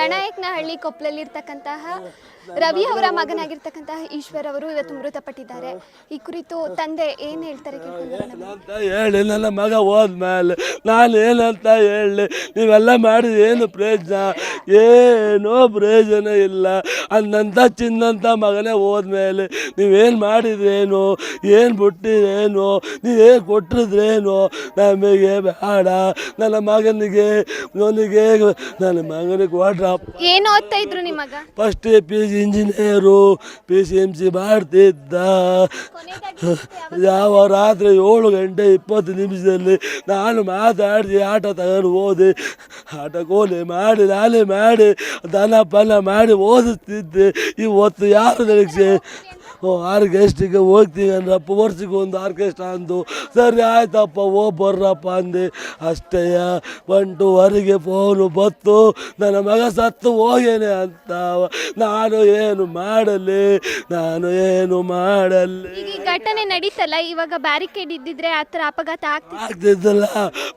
ದಣಾಯಕನಹಳ್ಳಿ ಕೊಪ್ಪಲಲ್ಲಿ ಇರ್ತಕ್ಕಂತಹ ರವಿ ಅವರ ಮಗನಾಗಿರ್ತಕ್ಕಂತಹ ಈಶ್ವರ್ ಅವರು ಇವತ್ತು ಮೃತಪಟ್ಟಿದ್ದಾರೆ. ಈ ಕುರಿತು ತಂದೆ ಏನ್ ಹೇಳ್ತಾರೆ ಹೇಳಿ, ನನ್ನ ಮಗ ಹೋದ್ಮೇಲೆ ನಾನು ಏನಂತ ಹೇಳಿ, ನೀವೆಲ್ಲ ಮಾಡಿದ ಏನು ಪ್ರಯೋಜನ? ಏನೋ ಪ್ರಯೋಜನ ಇಲ್ಲ. ಅನ್ನಂತ ಚಿನ್ನಂತ ಮಗನೇ ಹೋದ್ಮೇಲೆ ನೀವೇನು ಮಾಡಿದ್ರೇನು? ಏನು ಬಿಟ್ಟಿದ್ರೇನು? ನೀವೇನು ಕೊಟ್ಟಿದ್ರೇನು? ನಮಗೆ ಬೇಡ. ನನ್ನ ಮಗನಿಗೆ, ನನಗೆ, ನನ್ನ ಮಗನಿಗೆ ಕೊಡ್ರಪ್ಪ ಏನ್ ಓದ್ತಾ ಇದ್ರು ನಿಮಗ ಮಗ first P G engineer P C M C ಮಾಡ್ತಿದ್ದ ಯಾವ ರಾತ್ರಿ ಏಳು ಗಂಟೆ ಇಪ್ಪತ್ತು ನಿಮಿಷದಲ್ಲಿ ನಾನು ಮಾತಾಡಿಸಿ ಆಟ ತಗೊಂಡು ಹೋದೆ. ಆಟ ಕೋಲೆ ಮಾಡಿ ನಾಲೆ ಮಾಡಿ ದನ ಪಲ್ಲ ಮಾಡಿ ಓದಿಸ್ತಿದ್ದೆ ಇವತ್ತು ಯಾರು ಓ ಆರ್ಕೆಸ್ಟ್ರಿಗೆ ಹೋಗ್ತೀವಿ ಅಂದ್ರಪ್ಪ ವರ್ಷಕ್ಕೆ ಒಂದು ಆರ್ಕೆಸ್ಟ್ರಾ ಅಂದು. ಸರಿ ಆಯ್ತಪ್ಪ ಓ ಬರ್ರಪ್ಪ ಅಂದೆ. ಅಷ್ಟೇಯ ಹೊರಗೆ ಫೋನು ಬತ್ತು ನನ್ನ ಮಗ ಸತ್ತು ಹೋಗೇನೆ ಅಂತ ನಾನು ಏನು ಮಾಡಲಿ? ನಾನು ಏನು ಮಾಡಲಿ? ಈ ಘಟನೆ ನಡೀತಲ್ಲ ಇವಾಗ ಬ್ಯಾರಿಕೇಡ್ ಇದ್ದಿದ್ರೆ ಆ ಥರ ಅಪಘಾತ ಆಗ್ತಿತ್ತು? ಆಗ್ತಿದ್ದಲ್ಲ.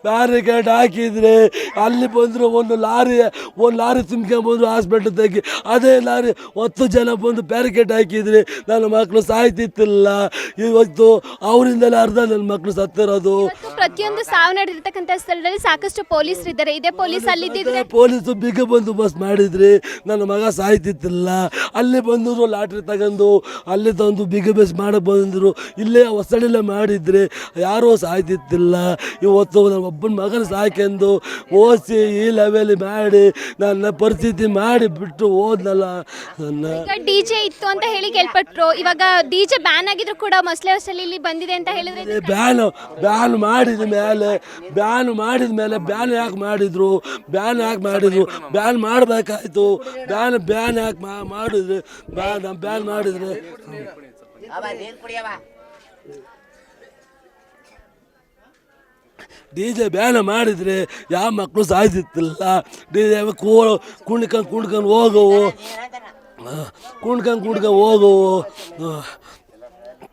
ಬ್ಯಾರಿಕೇಡ್ ಹಾಕಿದ್ರೆ ಅಲ್ಲಿ ಬಂದ್ರು ಒಂದು ಲಾರಿ ಒಂದು ಲಾರಿ ತುಂಬ್ಕೊಂಬಂದ್ರು ಹಾಸ್ಪಿಟಲ್ ತೆಗಿ ಅದೇ ಲಾರಿ ಹತ್ತು ಜನ ಬಂದು ಬ್ಯಾರಿಕೇಡ್ ಹಾಕಿದ್ರೆ ನನ್ನ ಮಕ್ಕಳು ಸಾಯ್ತಿತ್ತಿಲ್ಲ. ಇವತ್ತು ಅವರಿಂದಲೇ ಅರ್ಧ ನನ್ನ ಮಕ್ಕಳು ಸತ್ತಿರೋದು. ಪ್ರತಿಯೊಂದು ಸಾವು ನಡೆದಿರ್ತಕ್ಕಂಥ ಸ್ಥಳದಲ್ಲಿ ಸಾಕಷ್ಟು ಪೊಲೀಸರು ಇದ್ದಾರೆ ಇದೇ ಪೊಲೀಸ್ ಅಲ್ಲಿದ್ದಿದ್ರೆ ಪೊಲೀಸು ಬಿಗ ಬಂದೋಬಸ್ತ್ ಮಾಡಿದ್ರಿ. ನನ್ನ ಮಗ ಸಾಯ್ತಿತ್ತಿಲ್ಲ. ಅಲ್ಲಿ ಬಂದರು ಲಾಟ್ರಿ ತಗೊಂಡು ಅಲ್ಲಿ ತಂದು ಬಿಗ ಬಸ್ ಮಾಡಕ್ಕೆ ಬಂದರು ಇಲ್ಲೇ ಹೊಸಳಿಲ್ಲ ಮಾಡಿದ್ರೆ ಯಾರೂ ಸಾಯ್ತಿತ್ತಿಲ್ಲ. ಇವತ್ತು ನನ್ನ ಒಬ್ಬನ ಮಗನ ಸಾಕೆಂದು ಓದಿಸಿ ಈ ಲೆವೆಲ್ ಮಾಡಿ ನನ್ನ ಪರಿಸ್ಥಿತಿ ಮಾಡಿ ಬಿಟ್ಟು ಹೋದ್ನಲ್ಲ. ನನ್ನ ಡಿ ಡಿಜೆ ಇತ್ತು ಅಂತ ಹೇಳಿ ಕೇಳ್ಪಟ್ರು. ಇವಾಗ ಡಿಜೆ ಬ್ಯಾನ್ ಆಗಿದ್ರು ಕೂಡ ಮಸ್ಲೆ ಹೊಸಲಿ ಇಲ್ಲಿ ಬಂದಿದೆ ಅಂತ ಹೇಳಿದ್ರೆ ಬ್ಯಾನ್ ಬ್ಯಾನ್ ಮಾಡಿದ ಮೇಲೆ ಬ್ಯಾನ್ ಮಾಡಿದ ಮೇಲೆ ಬ್ಯಾನ್ ಯಾಕೆ ಮಾಡಿದ್ರು? ಬ್ಯಾನ್ ಯಾಕೆ ಮಾಡಿದ್ರು? ಬ್ಯಾನ್ ಮಾಡಬೇಕಾಯ್ತು. ಬ್ಯಾನ್ ಬ್ಯಾನ್ ಯಾಕೆ ಮಾಡಿದ್ರು? ಬ್ಯಾನ್ ಬ್ಯಾನ್ ಮಾಡಿದ್ರು? ಡಿ ಜೆ ಬ್ಯಾನ ಮಾಡಿದ್ರೆ ಯಾವ ಮಕ್ಕಳು ಸಾಯ್ತಿತ್ತಿಲ್ಲ ಡಿ ಜೆ ಕೂ ಕುಣ್ಕೊಂಡು ಕುಣ್ಕೊಂಡು ಹೋಗೋವು. ಕುಣ್ಕೊಂಡು ಕುಣ್ಕಂಗೆ ಹೋಗೋವು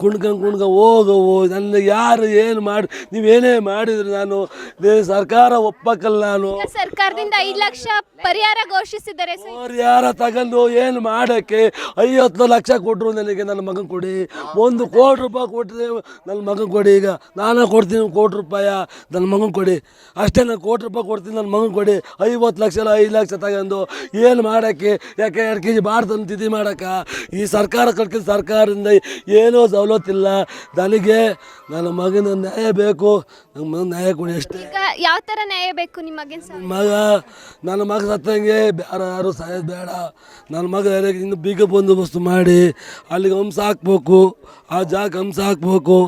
ಕುಣ್ಕೊಂಡು ಕುಣ್ಕೊಂಡು ಹೋಗವು ನನ್ನ ಯಾರು ಏನು ಮಾಡಿ ನೀವೇನೇ ಮಾಡಿದ್ರು ನಾನು ದೇ ಸರ್ಕಾರ ಒಪ್ಪಕ್ಕಲ್ಲ ನಾನು. ಈಗ ಸರ್ಕಾರದಿಂದ ಐದು ಲಕ್ಷ ಪರಿಹಾರ ಘೋಷಿಸಿದ್ದಾರೆ ಸರ್. ಅವ್ರು ಯಾರ ತಗೊಂಡು ಏನು ಮಾಡೋಕ್ಕೆ? ಐವತ್ತು ಲಕ್ಷ ಕೊಟ್ಟರು ನನಗೆ ನನ್ನ ಮಗನ ಕೊಡಿ. ಒಂದು ಕೋಟಿ ರೂಪಾಯಿ ಕೊಟ್ಟರೆ ನನ್ನ ಮಗನ ಕೊಡಿ. ಈಗ ನಾನು ಕೊಡ್ತೀನಿ ಕೋಟಿ ರೂಪಾಯ ನನ್ನ ಮಗನ ಕೊಡಿ. ಅಷ್ಟೇ ನಾನು ಕೋಟಿ ರೂಪಾಯಿ ಕೊಡ್ತೀನಿ ನನ್ನ ಮಗನ ಕೊಡಿ. ಐವತ್ತು ಲಕ್ಷ ಐದು ಲಕ್ಷ ತಗೊಂಡು ಏನು ಮಾಡೋಕ್ಕೆ? ಯಾಕೆ ಎರಡು ಕೆ ಜಿ ಬಾರ್ದು ತಿದ್ದಿ ಮಾಡೋಕ್ಕೆ? ಈ ಸರ್ಕಾರ ಕಟ್ಕೊಂಡು ಸರ್ಕಾರದಿಂದ ಏನೂ ಸವಲತ್ತಿಲ್ಲ ನನಗೆ ನನ್ನ ಮಗನ ನ್ಯಾಯ ಬೇಕು. ನನ್ನ ಮಗನ ನ್ಯಾಯ ಕೊಡಿ ಅಷ್ಟೇ. ಈಗ ಯಾವ ತರ ನ್ಯಾಯ ಬೇಕು ನಿಮ್ಮ ಮಗನ ಸರ್ ಮಗ ನನ್ನ ಮಗ ಸತ್ತಂಗೆ ಬೇರೆ ಯಾರು ಸಾಯೋದು ಬೇಡ. ನನ್ನ ಮಗ ಯಾರಿಗೆ ಇನ್ನು ಬೀಗ ಬಂದೋಬಸ್ತು ಮಾಡಿ. ಅಲ್ಲಿಗೆ ಹಂಸ ಹಾಕ್ಬೇಕು. ಆ ಜಾಗ ಹಂಸ ಹಾಕ್ಬೇಕು.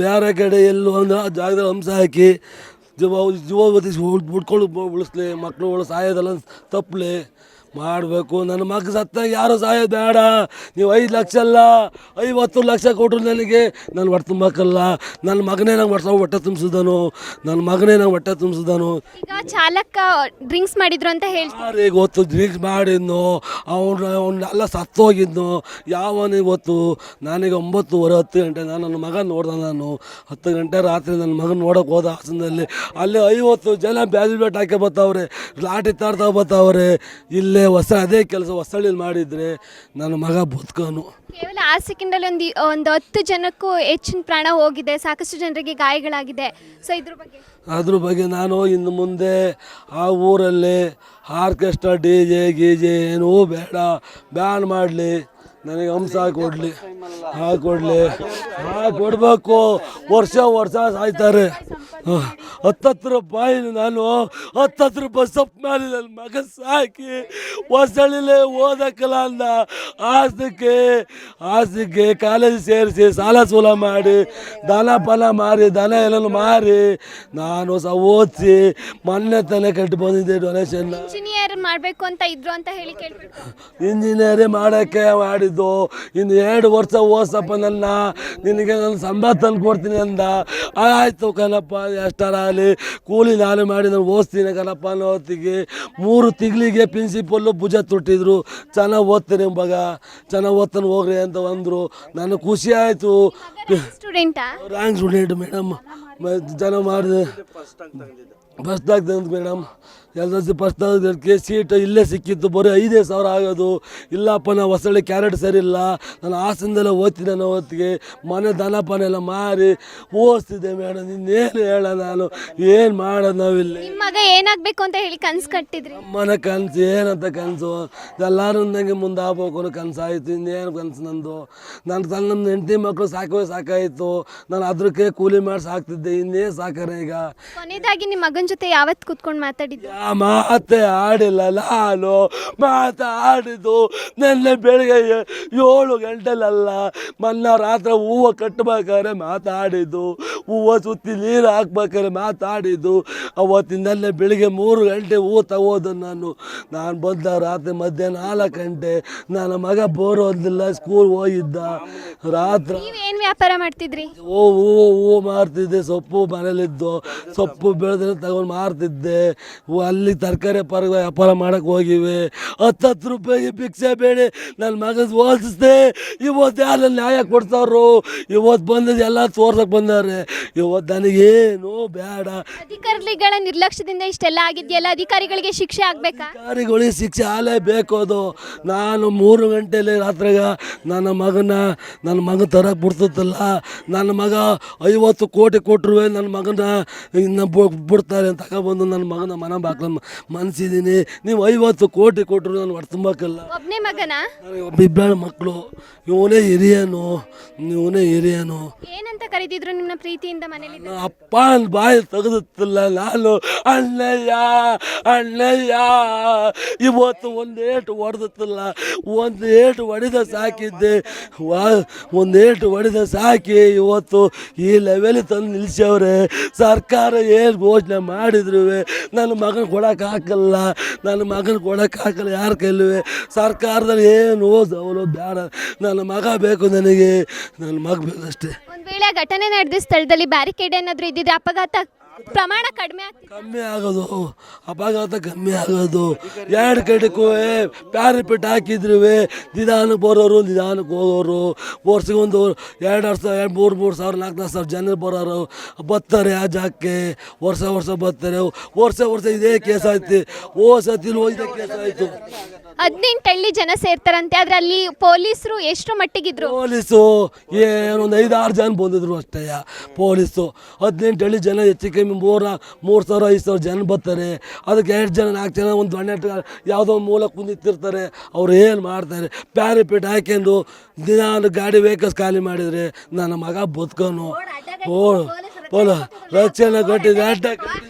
ಬೇರೆ ಕಡೆ ಎಲ್ಲೂ ಒಂದು ಆ ಜಾಗದಲ್ಲಿ ಹಂಸ ಹಾಕಿ ಜೀವ ಜೀವ ಉಳಿಸ್ಲಿ. ಮಕ್ಕಳು ಸಾಯೋದೆಲ್ಲ ತಪ್ಪಲಿ. ಮಾಡಬೇಕು. ನನ್ನ ಮಗ ಸತ್ತ ಯಾರು ಸಹಾಯ ಬೇಡ. ನೀವು ಐದು ಲಕ್ಷ ಅಲ್ಲ ಐವತ್ತು ಲಕ್ಷ ಕೊಟ್ಟರು ನನಗೆ. ನಾನು ಹೊಟ್ಟೆ ತುಂಬಕ್ಕಲ್ಲ ನನ್ನ ಮಗನೇ ನಂಗೆ ಹೊಟ್ಟೆ ಹೊಟ್ಟೆ ತುಂಬಿಸಿದನು. ನನ್ನ ಮಗನೇ ನಂಗೆ ಹೊಟ್ಟೆ ತುಂಬಿಸಿದನು. ಈಗ ಚಾಲಕ ಡ್ರಿಂಕ್ಸ್ ಮಾಡಿದ್ರು ಅಂತ ಹೇಳ್ತಾರೆ ಯಾರಿಗೆ ಗೊತ್ತು? ಡ್ರಿಂಕ್ಸ್ ಮಾಡಿದ್ನು. ಅವನು ಅವನ್ನೆಲ್ಲ ಸತ್ತೋಗಿದ್ನು. ಯಾವನಿಗೆ ಗೊತ್ತು? ನನಗೆ ಒಂಬತ್ತುವರೆ ಹತ್ತು ಗಂಟೆ. ನಾನು ನನ್ನ ಮಗ ನೋಡ್ದೆ ನಾನು. ಹತ್ತು ಗಂಟೆ ರಾತ್ರಿ ನನ್ನ ಮಗನ ನೋಡೋಕೆ ಹೋದ ಹಾಸನದಲ್ಲಿ. ಅಲ್ಲಿ ಐವತ್ತು ಜನ ಬ್ಯಾಜ್ ಬೇಟ್ ಹಾಕಿ ಬರ್ತಾವ್ರೆ ಲಾಟಿ ತಾಡ್ತಾ ಬರ್ತಾವ್ರೆ ಇಲ್ಲೇ ಹೊಸ ಅದೇ ಕೆಲಸ ಹೊಸಳ್ಳಿಲಿ ಮಾಡಿದರೆ ನನ್ನ ಮಗ ಬದುಕೋನು. ಕೇವಲ ಆ ಸೆಕೆಂಡಲ್ಲಿ ಒಂದು ಒಂದು ಹತ್ತು ಜನಕ್ಕೂ ಹೆಚ್ಚಿನ ಪ್ರಾಣ ಹೋಗಿದೆ ಸಾಕಷ್ಟು ಜನರಿಗೆ ಗಾಯಗಳಾಗಿದೆ. ಸೊ ಇದ್ರ ಬಗ್ಗೆ? ಅದ್ರ ಬಗ್ಗೆ ನಾನು ಇನ್ನು ಮುಂದೆ ಆ ಊರಲ್ಲಿ ಆರ್ಕೆಸ್ಟ್ರಾ ಡಿ ಜೆ ಗೀಜೆ ಏನೂ ಬೇಡ ಬ್ಯಾನ್ ಮಾಡಲಿ. ನನಗೆ ಹಂಸ ಹಾಕೊಡ್ಲಿ. ಹಾಕೊಡ್ಲಿ. ಹಾಕೊಡ್ಬೇಕು. ವರ್ಷ ವರ್ಷ ಸಾಯ್ತಾರೆ. ಹತ್ತತ್ತು ರೂಪಾಯಿ ನಾನು ಹತ್ತತ್ತು ರೂಪಾಯಿ ಸೊಪ್ಪು ಮೇಲೆ ನನ್ನ ಮಗ ಸಾಕಿ ಹೊಸಳಿಲೆ ಓದಕ್ಕಲ್ಲ ಅಂದ. ಆಸಕ್ಕೆ ಆಸಕ್ಕೆ ಕಾಲೇಜ್ ಸೇರಿಸಿ ಸಾಲ ಸೂಲ ಮಾಡಿ ದನ ಫಲ ಮಾರಿ ದನ ಎಲ್ಲ ಮಾರಿ ನಾನು ಹೊಸ ಓದಿಸಿ ಮೊನ್ನೆ ತಲೆ ಕಟ್ಟಿ ಬಂದಿದ್ದೆ ಡೊನೇಷನ್ ಇಂಜಿನಿಯರ್ ಮಾಡಬೇಕು ಅಂತ ಇದ್ರು ಅಂತ ಹೇಳಿ ಕೇಳ್ಬಿಟ್ಟು ಇಂಜಿನಿಯರೇ ಮಾಡೋಕ್ಕೆ ಮಾಡಿದ್ದು. ಇನ್ನು ಎರಡು ವರ್ಷ ಓದ್ಸಪ್ಪ ನನ್ನ. ನಿನಗೆ ನಾನು ಸಂಬಳ ತಂದು ಕೊಡ್ತೀನಿ ಅಂದ. ಆಯಿತು ಕಣಪ್ಪ ಎಷ್ಟರಾಗಲಿ ಕೂಲಿ ನಾನು ಮಾಡಿ ನಾನು ಓದ್ತೀನಿ ಕಣಪ್ಪ ಅನ್ನೋ ಹೊತ್ತಿಗೆ ಮೂರು ತಿಂಗಳಿಗೆ ಪ್ರಿನ್ಸಿಪಲ್ಲು ಭುಜ ತೊಟ್ಟಿದ್ರು. ಚೆನ್ನಾಗಿ ಓದ್ತೀನಿ ಮಗ. ಚೆನ್ನಾಗಿ ಓದ್ತಾನೆ ಹೋಗ್ರಿ ಅಂತ ಅಂದರು. ನನಗೆ ಖುಷಿ ಆಯಿತು. ಸ್ಟೂಡೆಂಟಾ ರ್ಯಾಂಕ್ ಸ್ಟೂಡೆಂಟ್ ಮೇಡಮ್. ಜನ ಮಾಡಿದೆ. ಫಸ್ಟ್ ಆಗ್ತದೆ madam. L S C first seat ಇಲ್ಲೇ ಸಿಕ್ಕಿತ್ತು ಬರೀ ಐದೇ ಸಾವಿರ ಆಗೋದು. ಇಲ್ಲಪ್ಪ ನಾವು ಹೊಸಳ್ಳಿ ಕ್ಯಾರೆಟ್ ಸರಿ ಇಲ್ಲ. ನಾನು ಹಾಸನದೆಲ್ಲ ಓದ್ತಿದ್ದೆ ನಾನು ಹೊತ್ತಿಗೆ. ಮನೆ ದನ ಪನ ಎಲ್ಲ ಮಾರಿ ಓದಿಸ್ತಿದ್ದೆ ಮೇಡಮ್ ಇನ್ನೇನು ಹೇಳ ನಾನು? ಏನು ಮಾಡೋದು ನಾವಿಲ್ಲಿ? ನಿಮ್ಮ ಮಗ ಏನಾಗಬೇಕು ಅಂತ ಹೇಳಿ ಕನ್ಸ್ ಕಟ್ಟಿದ್ರಿ? ಮನೆ ಕನಸು ಏನಂತ ಕನಸು? ಎಲ್ಲರೂ ನನಗೆ ಮುಂದೆ ಆಗ್ಬೇಕು ಅನ್ನೋ ಕನಸಾಯಿತು. ಇನ್ನೇನು ಕನಸು ನಂದು? ನನ್ನ ತನ್ನ ನಮ್ಮ ಹೆಂಡತಿ ಮಕ್ಕಳು ಸಾಕವೇ ಸಾಕಾಯಿತು. ನಾನು ಅದ್ರಕ್ಕೆ ಕೂಲಿ ಮಾಡಿ ಸಾಕ್ತಿದ್ದೆ. ಇನ್ನೇನು ಸಾಕಾರ ಈಗ. ಕೊನೆಯದಾಗಿ ನಿಮ್ಮ ಮಗನ ಜೊತೆ ಯಾವತ್ತು ಕೂತ್ಕೊಂಡು ಮಾತಾಡಿದ್ದು ಮಾತೆ ಆಡಿಲ್ಲ ನಾನು ಮಾತಾಡಿದ್ದು ನೆನ್ನೆ ಬೆಳಿಗ್ಗೆ ಏಳು ಗಂಟೆಲಲ್ಲ ಮೊನ್ನೆ ರಾತ್ರಿ ಹೂವು ಕಟ್ಟಬೇಕಾದ್ರೆ ಮಾತಾಡಿದ್ದು ಹೂವು ಸುತ್ತಿ ನೀರು ಹಾಕ್ಬೇಕಾದ್ರೆ ಮಾತಾಡಿದ್ದು ಅವತ್ತಿನಲ್ಲೇ ಬೆಳಿಗ್ಗೆ ಮೂರು ಗಂಟೆ ಹೂವು ತಗೋದು ನಾನು. ನಾನು ಬಂದ ರಾತ್ರಿ ಮಧ್ಯಾಹ್ನ ನಾಲ್ಕು ಗಂಟೆ ನನ್ನ ಮಗ ಬೋರ್ ಹೋದಿಲ್ಲ ಸ್ಕೂಲ್ ಹೋಗಿದ್ದ. ರಾತ್ರಿ ಏನು ವ್ಯಾಪಾರ ಮಾಡ್ತಿದ್ರಿ? ಓ ಹೂವು ಹೂವು ಮಾರ್ತಿದ್ದೆ ಸೊಪ್ಪು ಮನೇಲಿದ್ದು. ಸೊಪ್ಪು ಬೆಳೆದ್ರೆ ತಗೊಂಡು ಮಾರ್ತಿದ್ದೆ. ಹೂ- ಅಲ್ಲಿ ತರಕಾರಿ ಪರ ವ್ಯಾಪಾರ ಮಾಡಕ್ಕೆ ಹೋಗಿವೆ. ಹತ್ತು ಹತ್ತು ರೂಪಾಯಿ ಭಿಕ್ಷೆ ಬೇಡಿ. ನನ್ನ ಮಗನ ಓದಿಸ್ದೆ. ಇವತ್ತು ಯಾರು ನ್ಯಾಯ ಕೊಡ್ತಾರೋ ಇವತ್ತು ಬಂದದ್ದು ಎಲ್ಲ ತೋರ್ಸಕ್ಕೆ ಬಂದಾರೆ ಇವತ್ತು ನನಗೇನು ಬೇಡ. ಅಧಿಕಾರಿಗಳ ನಿರ್ಲಕ್ಷ್ಯದಿಂದ ಇಷ್ಟೆಲ್ಲ ಆಗಿದೆಯಲ್ಲ? ಅಧಿಕಾರಿಗಳಿಗೆ ಶಿಕ್ಷೆ ಆಗ್ಬೇಕು? ಅಧಿಕಾರಿಗಳಿಗೆ ಶಿಕ್ಷೆ ಆಲೇ ಬೇಕು ಅದು. ನಾನು ಮೂರು ಗಂಟೆಯಲ್ಲಿ ರಾತ್ರಿಗ ನನ್ನ ಮಗನ ನನ್ನ ಮಗ ತರಕ್ಕೆ ಬಿಡ್ತಲ್ಲ ನನ್ನ ಮಗ ಐವತ್ತು ಕೋಟಿ ಕೊಟ್ಟರು ನನ್ನ ಮಗನ ಇನ್ನ ಬಿಡ್ತಾರೆ ಅಂತ ತಗೊಬಂದು ನನ್ನ ಮಗನ ಮನ ಬಾಕ್ಲ ಮನಸ್ಸಿದ್ದೀನಿ ನೀವು ಐವತ್ತು ಕೋಟಿ ಕೊಟ್ಟರು ನಾನು ಹೊಟ್ಟೆ ತುಂಬಕ್ಕಲ್ಲ ಒಬ್ಬನೇ ಮಗನ? ಇಬ್ಬರು ಮಕ್ಕಳು ಇವನೇ ಹಿರಿಯನು. ಇವನೇ ಹಿರಿಯನು. ಏನಂತ ಕರೀತಿದ್ರು ನಿಮ್ಮ ಪ್ರೀತಿಯಿಂದ ಮನೇಲಿ? ನನ್ನ ಅಪ್ಪ ಅಂದ್ ಬಾಯಿ ತೆಗೆದಿಲ್ಲ ನಾನು ಅಣ್ಣಯ್ಯ ಅಣ್ಣಯ್ಯ. ಇವತ್ತು ಒಂದು ಏಟು ಹೊಡೆದಿತ್ತಿಲ್ಲ ಒಂದು ಏಟು ಹೊಡೆದ ಸಾಕಿದ್ದೆ. ವಾ ಒಂದು ಏಟು ಹೊಡೆದ ಸಾಕಿ ಇವತ್ತು ಈ ಲೆವೆಲ್ ತಂದು ನಿಲ್ಸವ್ರೆ ಸರ್ಕಾರ ಏನು ಘೋಷಣೆ ಮಾಡಿದ್ರು ನನ್ನ ಮಗನ ಕೊಡಕ್ಕೆ ಹಾಕಲ್ಲ ನನ್ನ ಮಗನ ಕೊಡೋಕ್ಕಾಗಲ್ಲ. ಯಾರ ಕೈಲೂ ಸರ್ಕಾರದಲ್ಲಿ ಏನು ಸೌಲಭ್ಯ ಬೇಡ. ನನ್ನ ಮಗ ಬೇಕು ನನಗೆ. ನನ್ನ ಮಗ ಬೇಕಷ್ಟೇ ಒಂದು ವೇಳೆ ಘಟನೆ ನಡೆದ ಸ್ಥಳದಲ್ಲಿ ಬ್ಯಾರಿಕೇಡ್ ಏನಾದರೂ ಇದ್ದಿದ್ರೆ ಅಪಘಾತ ಪ್ರಮಾಣ ಕಡಿಮೆ ಆಗ್ತಿದೆ. ಕಮ್ಮಿ ಆಗೋದು, ಅಪಘಾತ ಕಮ್ಮಿ ಆಗೋದು. ಎರಡು ಕಡೆಗೂ ಪ್ಯಾರಿಪಿಟ್ ಹಾಕಿದ್ರು ನಿಧಾನಕ್ಕೆ ಬರೋರು, ನಿಧಾನಕ್ಕೆ ಹೋಗೋರು. ವರ್ಷಗೊಂದು ಎರಡು ವರ್ಷ, ಎರಡು, ಮೂರು ಮೂರು ಸಾವಿರ, ನಾಲ್ಕು ನಾಲ್ಕು ಸಾವಿರ ಜನ ಬರೋರು. ಬರ್ತಾರೆ ಆ ಜಾಗಕ್ಕೆ, ವರ್ಷ ವರ್ಷ ಬರ್ತಾರೆ ವರ್ಷ ವರ್ಷ ಇದೇ ಕೇಸ್ ಆಯ್ತು. ಓ ಸತಿ ಇದೇ ಕೇಸ್ ಆಯಿತು. ಹದಿನೆಂಟು ಹಳ್ಳಿ ಜನ ಸೇರ್ತಾರಂತೆ ಆದ್ರೆ ಅಲ್ಲಿ ಪೊಲೀಸರು ಎಷ್ಟು ಮಟ್ಟಿಗಿದ್ರು. ಪೊಲೀಸು ಏನೊಂದು ಐದಾರು ಜನ ಬಂದಿದ್ರು ಅಷ್ಟೇ ಪೊಲೀಸು. ಹದಿನೆಂಟು ಹಳ್ಳಿ ಜನ ಹೆಚ್ಚು ಕಮ್ಮಿ ಮೂರು ಮೂರು ಸಾವಿರ ಐದು ಸಾವಿರ ಜನ ಬರ್ತಾರೆ. ಅದಕ್ಕೆ ಎರಡು ಜನ ನಾಲ್ಕು ಜನ ಒಂದು ಹನ್ನೆರಡು ಯಾವುದೋ ಒಂದು ಮೂಲ ಕುಂದಿತ್ತಿರ್ತಾರೆ ಅವ್ರು ಏನು ಮಾಡ್ತಾರೆ? ಪ್ಯಾರಿಪೇಟ್ ಹಾಕ್ಯಂಡು ದಿನ ಗಾಡಿ ವೆಹಿಕಲ್ಸ್ ಖಾಲಿ ಮಾಡಿದರೆ ನನ್ನ ಮಗ ಬದುಕೋನು. ಓ ಪೋಲ ರಕ್ಷಣೆ ಕೊಟ್ಟಿದ್ದೆ ಅಡ್ಡ